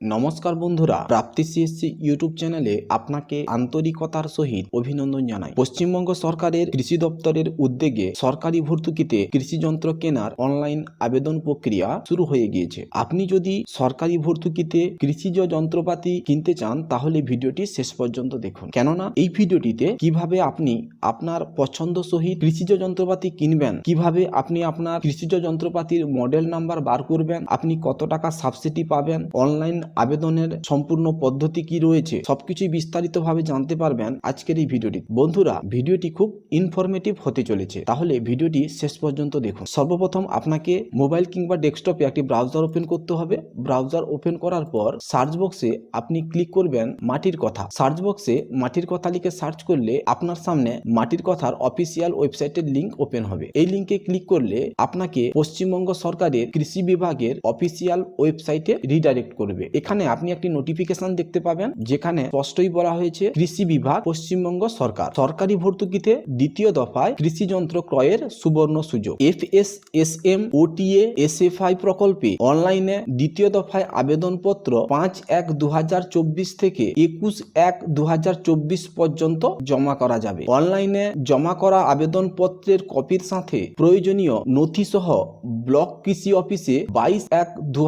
নমস্কার বন্ধুরা, প্রাপ্তি CSC YouTube চ্যানেলে আপনাকে আন্তরিকতার সহিত অভিনন্দন জানাই। পশ্চিমবঙ্গ সরকারের কৃষি দপ্তরের উদ্যোগে সরকারি ভর্তুকিতে কৃষি যন্ত্র কেনার অনলাইন আবেদন প্রক্রিয়া শুরু হয়ে গিয়েছে। আপনি যদি সরকারি ভর্তুকিতে কৃষিজ যন্ত্রপাতি কিনতে চান, তাহলে ভিডিওটি শেষ পর্যন্ত দেখুন। কেননা, এই ভিডিওটিতে কীভাবে আপনি আপনার পছন্দ সহিত কৃষিজ যন্ত্রপাতি কিনবেন, কীভাবে আপনি আপনার কৃষিজ যন্ত্রপাতির মডেল নাম্বার বার করবেন, আপনি কত টাকা সাবসিডি পাবেন, অনলাইন আবেদনের সম্পূর্ণ পদ্ধতি কি রয়েছে, সবকিছুই বিস্তারিতভাবে জানতে পারবেন আজকের এই ভিডিওটি। বন্ধুরা, ভিডিওটি খুব ইনফরমেটিভ হতে চলেছে। তাহলে ভিডিওটি শেষ পর্যন্ত দেখুন। সর্বপ্রথম আপনাকে মোবাইল কিংবা ডেস্কটপে একটি ব্রাউজার ওপেন করতে হবে। ব্রাউজার ওপেন করার পর সার্চ বক্সে আপনি ক্লিক করবেন মাটির কথা। সার্চ বক্সে মাটির কথা লিখে সার্চ করলে আপনার সামনে মাটির কথার অফিসিয়াল ওয়েবসাইটের লিংক ওপেন হবে। এই লিংকে ক্লিক করলে আপনাকে পশ্চিমবঙ্গ সরকারের কৃষি বিভাগের অফিসিয়াল ওয়েবসাইটে রিডাইরেক্ট করবে। এখানে আপনি একটি নোটিফিকেশন দেখতে পাবেন, যেখানে স্পষ্টই বলা হয়েছে, কৃষি বিভাগ, পশ্চিমবঙ্গ সরকার। সরকারি ভর্তুকিতে দ্বিতীয় দফায় কৃষি যন্ত্র ক্রয়ের সুবর্ণ সুযোগ। F S S M OTA S F I প্রকল্পে অনলাইনে দ্বিতীয় দফায় আবেদনপত্র পাঁচ এক দু হাজার চব্বিশ থেকে একুশ এক দু হাজার চব্বিশ পর্যন্ত জমা করা যাবে। অনলাইনে জমা করা আবেদনপত্রের কপির সাথে প্রয়োজনীয় নথি সহ ব্লক কৃষি অফিসে বাইশ এক দু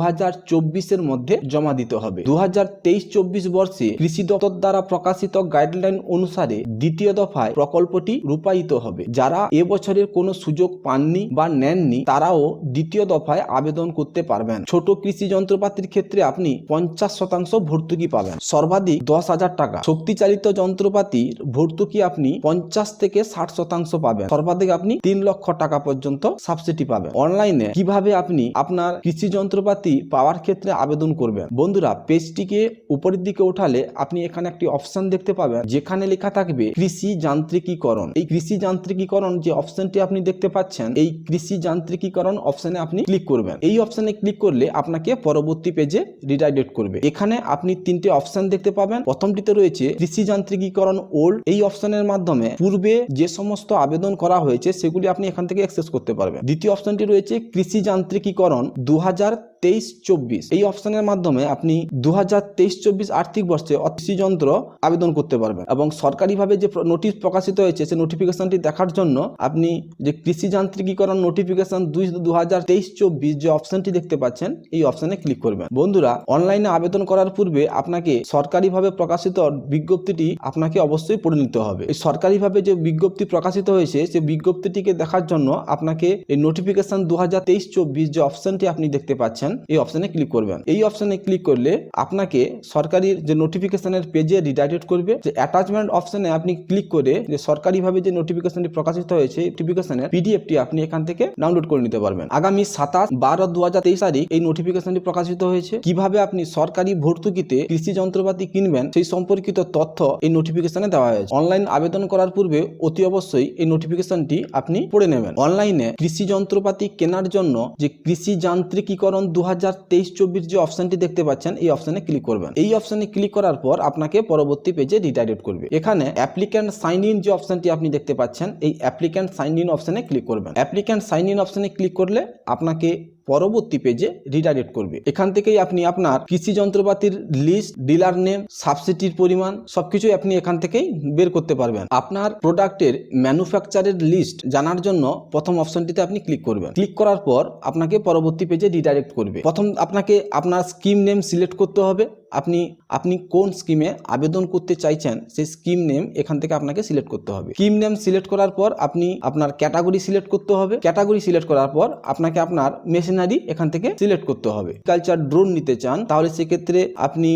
এর মধ্যে জমা দিতে হবে। দু হাজার তেইশ চব্বিশ বর্ষে কৃষি দপ্তর দ্বারা প্রকাশিত গাইডলাইন অনুসারে দ্বিতীয় দফায় প্রকল্পটি রূপায়িত হবে। যারা এবছরের কোনো সুযোগ পাননি বা নেননি, তারাও দ্বিতীয় দফায় আবেদন করতে পারবেন। ছোট কৃষি যন্ত্রপাতির ক্ষেত্রে আপনি পঞ্চাশ শতাংশ ভর্তুকি পাবেন। সর্বাধিক দশ হাজার টাকা। শক্তিচালিত যন্ত্রপাতির ভর্তুকি আপনি পঞ্চাশ থেকে ষাট শতাংশ পাবেন। সর্বাধিক আপনি তিন লক্ষ টাকা পর্যন্ত সাবসিডি পাবেন। অনলাইনে কীভাবে আপনি আপনার কৃষি যন্ত্রপাতি পাওয়ার ক্ষেত্রে আবেদন করবেন? বন্ধুরা, পেজটিকে উপরের দিকে উঠালে আপনি এখানে একটি অপশন দেখতে পাবেন, যেখানে লেখা থাকবে কৃষি যান্ত্রিকীকরণ। এই কৃষি যান্ত্রিকীকরণ যে অপশনটি আপনি দেখতে পাচ্ছেন, এই কৃষি যান্ত্রিকীকরণ অপশনে আপনি ক্লিক করবেন। এই অপশনে ক্লিক করলে আপনাকে পরবর্তী পেজে রিডাইরেক্ট করবে। এখানে আপনি তিনটে অপশন দেখতে পাবেন। প্রথমটিতে রয়েছে কৃষি যান্ত্রিকীকরণ ওল্ড এই অপশনের মাধ্যমে পূর্বে যে সমস্ত আবেদন করা হয়েছে, সেগুলি আপনি এখান থেকে অ্যাক্সেস করতে পারবেন। দ্বিতীয় অপশনটি রয়েছে কৃষি যান্ত্রিকীকরণ দু হাজার তেইশ চব্বিশ। এই অপশনের মাধ্যমে আপনি দু হাজার তেইশ চব্বিশ আর্থিক বর্ষে কৃষি যন্ত্র আবেদন করতে পারবেন এবং সরকারিভাবে যে নোটিশ প্রকাশিত হয়েছে সেই নোটিফিকেশনটি দেখার জন্য আপনি যে কৃষি যান্ত্রিকীকরণ নোটিফিকেশন দুই দু হাজার তেইশ চব্বিশ যে অপশনটি দেখতে পাচ্ছেন, এই অপশনে ক্লিক করবেন। বন্ধুরা, অনলাইনে আবেদন করার পূর্বে আপনাকে সরকারিভাবে প্রকাশিত বিজ্ঞপ্তিটি আপনাকে অবশ্যই পড়ে নিতে হবে। এই সরকারিভাবে যে বিজ্ঞপ্তি প্রকাশিত হয়েছে সেই বিজ্ঞপ্তিটিকে দেখার জন্য আপনাকে এই নোটিফিকেশন দু হাজার তেইশ চব্বিশ যে অপশনটি আপনি দেখতে পাচ্ছেন এই অপশনে ক্লিক করবেন। এই অপশনে ক্লিক করলে আপনাকে সরকারি যে নোটিফিকেশনের পেজে রিডাইরেক্ট করবে। যে অ্যাটাচমেন্ট অপশনে আপনি ক্লিক করে যে সরকারিভাবে যে নোটিফিকেশনটি প্রকাশিত হয়েছে নোটিফিকেশনের পিডিএফটি আপনি এখান থেকে ডাউনলোড করে নিতে পারবেন। আগামী সাতাশ বারো দু হাজার তেইশ তারিখ এই নোটিফিকেশনটি প্রকাশিত হয়েছে। কীভাবে আপনি সরকারি ভর্তুকিতে কৃষি যন্ত্রপাতি কিনবেন, সেই সম্পর্কিত তথ্য এই নোটিফিকেশনে দেওয়া হয়েছে। অনলাইন আবেদন করার পূর্বে অতি অবশ্যই এই নোটিফিকেশনটি আপনি পড়ে নেবেন। অনলাইনে কৃষি যন্ত্রপাতি কেনার জন্য যে কৃষি যান্ত্রিকীকরণ দু হাজার তেইশ চব্বিশ যে অপশনটি দেখতে পাচ্ছেন, এই অপশনে ক্লিক করবেন। এই অপশনে ক্লিক করার পর আপনাকে পরবর্তী পেজে রিডাইরেক্ট করবে। এখানে অ্যাপ্লিক্যান্ট সাইন ইন যে অপশনটি আপনি দেখতে পাচ্ছেন, এই অ্যাপ্লিক্যান্ট সাইন ইন অপশনে ক্লিক করবেন। অ্যাপ্লিক্যান্ট সাইন ইন অপশনে ক্লিক করলে আপনাকে পরবর্তী পেজে রিডাইরেক্ট করবে। এখান থেকেই আপনি আপনার কৃষি যন্ত্রপাতির লিস্ট ডিলার নেম সাবসিডির পরিমাণ সবকিছুই আপনি এখান থেকেই বের করতে পারবেন। আপনার প্রোডাক্টের ম্যানুফ্যাকচারের লিস্ট জানার জন্য প্রথম অপশনটিতে আপনি ক্লিক করবেন। ক্লিক করার পর আপনাকে পরবর্তী পেজে রিডাইরেক্ট করবে। প্রথম আপনাকে আপনার স্কিম নেম সিলেক্ট করতে হবে। আপনি আপনি কোন স্কিমে আবেদন করতে চাইছেন, সেই স্কিম নেম এখান থেকে আপনাকে সিলেক্ট করতে হবে। স্কিম নেম সিলেক্ট করার পর আপনি আপনার ক্যাটাগরি সিলেক্ট করতে হবে। ক্যাটাগরি সিলেক্ট করার পর আপনাকে আপনার মেশিনারি এখান থেকে সিলেক্ট করতে হবে। কালচার ড্রোন নিতে চান, তাহলে সেক্ষেত্রে আপনি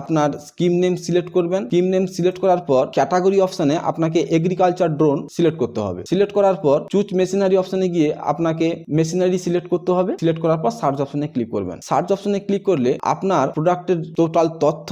আপনার স্কিম নেম সিলেক্ট করবেন। স্কিম নেম সিলেক্ট করার পর ক্যাটাগরি অপশানে আপনাকে এগ্রিকালচার ড্রোন সিলেক্ট করতে হবে। সিলেক্ট করার পর চুজ মেশিনারি অপশানে গিয়ে আপনাকে মেশিনারি সিলেক্ট করতে হবে। সিলেক্ট করার পর সার্চ অপশনে ক্লিক করবেন। সার্চ অপশনে ক্লিক করলে আপনার প্রোডাক্টের টোটাল তথ্য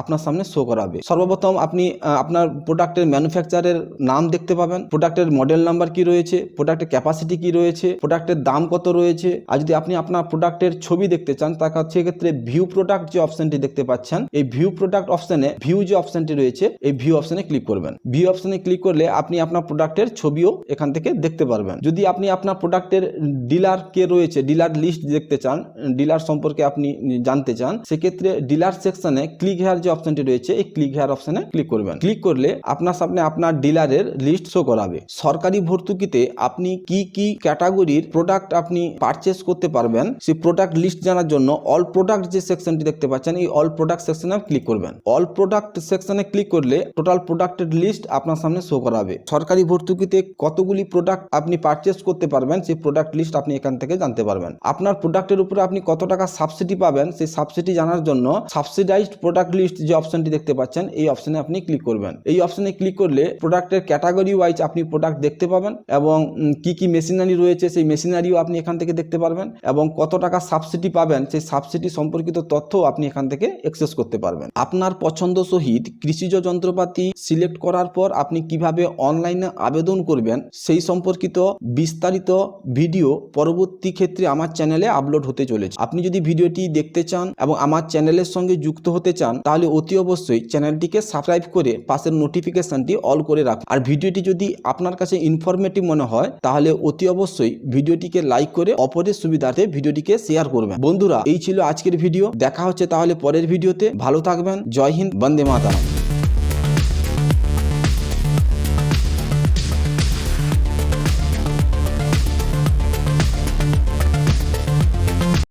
আপনার সামনে শো করাবে। সর্বপ্রথম আপনি আপনার প্রোডাক্টের ম্যানুফ্যাকচারের নাম দেখতে পাবেন। প্রোডাক্টের মডেল নাম্বার কি রয়েছে? প্রোডাক্টের ক্যাপাসিটি কি রয়েছে? প্রোডাক্টের দাম কত রয়েছে? আর যদি আপনি আপনার প্রোডাক্টের ছবি দেখতে চান তা সেক্ষেত্রে ভিউ প্রোডাক্ট যে অপশনটি দেখতে পাচ্ছেন, এই ভিউ প্রোডাক্ট অপশনে ভিউ যে অপশনটি রয়েছে, এই ভিউ অপশনে ক্লিক করবেন। ভিউ অপশনে ক্লিক করলে আপনি আপনার প্রোডাক্টের ছবিও এখান থেকে দেখতে পারবেন। যদি আপনি আপনার প্রোডাক্টের ডিলার কে রয়েছে ডিলার লিস্ট দেখতে চান ডিলার সম্পর্কে আপনি জানতে চান, সেক্ষেত্রে ডিলার সেকশনে ক্লিক হেয়ার যে অপশনটি রয়েছে, এই ক্লিক হেয়ার অপশনে ক্লিক করবেন। ক্লিক করলে আপনার সামনে আপনার ডিলারের লিস্ট শো করাবে। সরকারি ভর্তুকিতে আপনি কি কি ক্যাটাগরির প্রোডাক্ট আপনি পারচেস করতে পারবেন, সেই প্রোডাক্ট লিস্ট জানার জন্য অল প্রোডাক্ট যে সেকশনটি দেখতে পাচ্ছেন, এই অল প্রোডাক্ট সেকশনে ক্লিক করবেন। অল প্রোডাক্ট সেকশনে ক্লিক করলে টোটাল প্রোডাক্টের লিস্ট আপনার সামনে শো করাবে। সরকারি ভর্তুকিতে কতগুলি প্রোডাক্ট আপনি পারচেস করতে পারবেন, সেই প্রোডাক্ট লিস্ট আপনি এখান থেকে জানতে পারবেন। আপনার প্রোডাক্টের উপরে আপনি কত টাকা সাবসিডি পাবেন, সেই সাবসিডি জানার জন্য সাবসিডাইজড প্রোডাক্ট লিস্ট যে অপশনটি দেখতে পাচ্ছেন, এই অপশনে আপনি ক্লিক করবেন। এই অপশনে ক্লিক করলে প্রোডাক্টের ক্যাটাগরি ওয়াইজ আপনি প্রোডাক্ট দেখতে পাবেন এবং কি কি মেশিনারি রয়েছে সেই মেশিনারিও আপনি এখান থেকে দেখতে পারবেন এবং কত টাকা সাবসিডি পাবেন সেই সাবসিডি সম্পর্কিত তথ্য আপনি এখান থেকে অ্যাক্সেস করতে পারবেন। আপনার পছন্দ সহিত কৃষিজ যন্ত্রপাতি সিলেক্ট করার পর আপনি কীভাবে অনলাইনে আবেদন করবেন সেই সম্পর্কিত বিস্তারিত ভিডিও পরবর্তী ক্ষেত্রে আমার চ্যানেলে আপলোড হতে চলেছে। আপনি যদি ভিডিওটি দেখতে চান এবং আমার চ্যানেলের সঙ্গে যুক্ত হতে চান তাহলে অতি অবশ্যই চ্যানেলটিকে সাবস্ক্রাইব করে পাশের নোটিফিকেশনটি অল করে রাখুন। আর ভিডিওটি যদি আপনার কাছে ইনফরমেটিভ মনে হয়, তাহলে অতি অবশ্যই ভিডিওটিকে লাইক করে অপরের সুবিধার্থে ভিডিওটিকে শেয়ার করবেন। বন্ধুরা, এই ছিল আজকের ভিডিও দেখা হচ্ছে তাহলে পরের ভিডিওতে ভালো থাকবেন। জয় হিন্দ। বন্দে মাতা